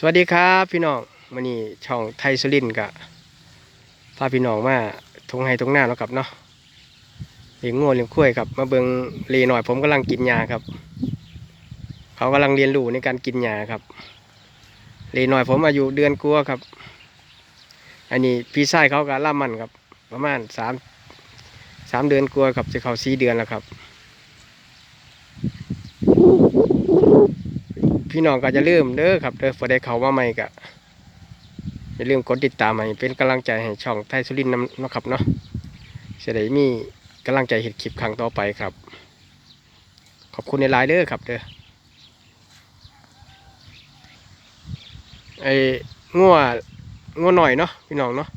สวัสดีครับพี่น้องวันนี้ช่องไทยสุรินกะพาพี่น้องมาทงไห้ทงหน้าเนาะครับเนาะเลี้ยงงัวเลี้ยงคุ้ยครับมาเบิงเลหน่อยผมกำลังกินยาครับ เขากำลังเรียนรู้ในการกินยาครับเลหน่อยผมอายุเดือนกลัวครับ อันนี้พี่ชายเขาก็ล่ามันครับ ประมาณสามสามเดือนกลัวครับจะเขาสี่เดือนแล้วครับ พี่น้องก็จะลืมเด้อครับเด้อพอได้เขามาใหม่ก็อย่าลืมกดติดตามให้เป็นกำลังใจให้ช่องไทยสุรินทร์นะครับเนาะจะได้มีกำลังใจเห็ดคลิปครั้งต่อไปครับ ขอบคุณในไลน์เด้อครับเด้อไอ้งัวงัวหน่อยเนาะพี่น้องเนาะ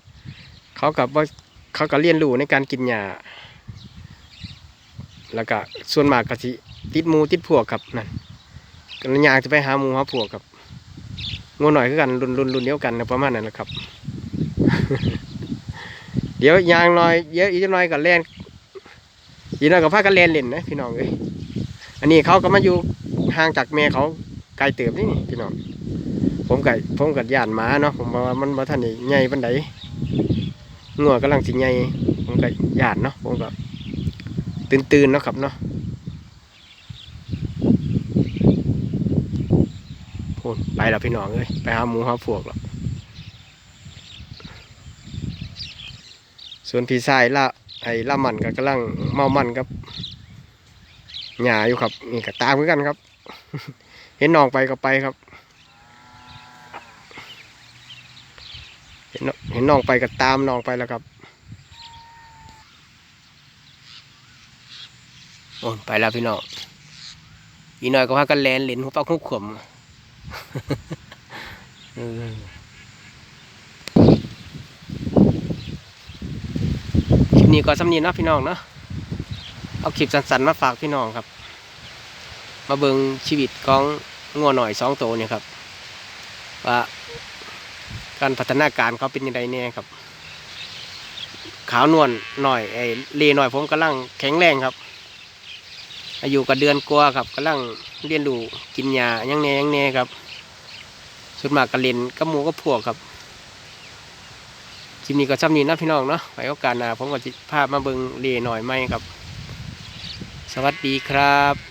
เขากับว่าเขาก็เรียนรู้ในการกินหญ้าแล้วก็ส่วนมากก็สิติดมูติดพวกครับนั่น กันยางจะไปหาหมูหาพวกครับงูหน่อยคือกันรุนรุนรุนเดียวกันนะประมาณนั้นแหละครับ เดี๋ยวยางน้อยเยอะอีกน้อยกับแลนอีกน้อยกับพากันแลนเล่นนะพี่น้องเอ้ยอันนี้เขาก็มาอยู่ห่างจากแม่เขาไกลเติบนี่พี่น้องผมกับผมกับย่านหมาเนาะผมว่ามันมาทันนี่ใหญ่ปันไดงัวกำลังสิใหญ่ผมกับย่านเนาะผมก็ตื่นตื่นๆเนาะครับเนาะ ดไปแล้วพี่น้องเอ้ยไปหาหมูหาพวกแล้วส่วนพี่ชายละไอ้ละมันก็กำลังเมามันครับหยาอยู่ครับนี่ก็ตามเหมือนกันครับ เห็นน้องไปก็ไปครับ เห็นน้องเห็นน้องไปก็ตามน้องไปแล้วครับโอ้ยไปแล้วพี่น้องอีกหน่อยก็พากันแลนเหรียญหัวปลาคุ้ขวม คลิปนี้ก็สำนีนาะพี่น้องเนาะเอาคลิปสั้นๆมาฝากพี่น้องครับ มาเบิงชีวิตของงัวหน่อยสองตัวเนี่ยครับว่าการพัฒนาการเขาเป็นยังไงเนี่ยครับ ขาวนวลหน่อยไอ้เลหน่อยผมกำลังแข็งแรงครับ อายุกับเดือนกว่าครับกำลังเรียนรู้กินยายังแน่ยังแน่ครับ ส่วนมากกระเลนกับหมูก็พวกครับทีนี้ก็ซ้ำนี้นะพี่น้องเนาะไปโอกาสหน้าผมก็จะพามาเบิงเลหน่อยไหมครับ สวัสดีครับ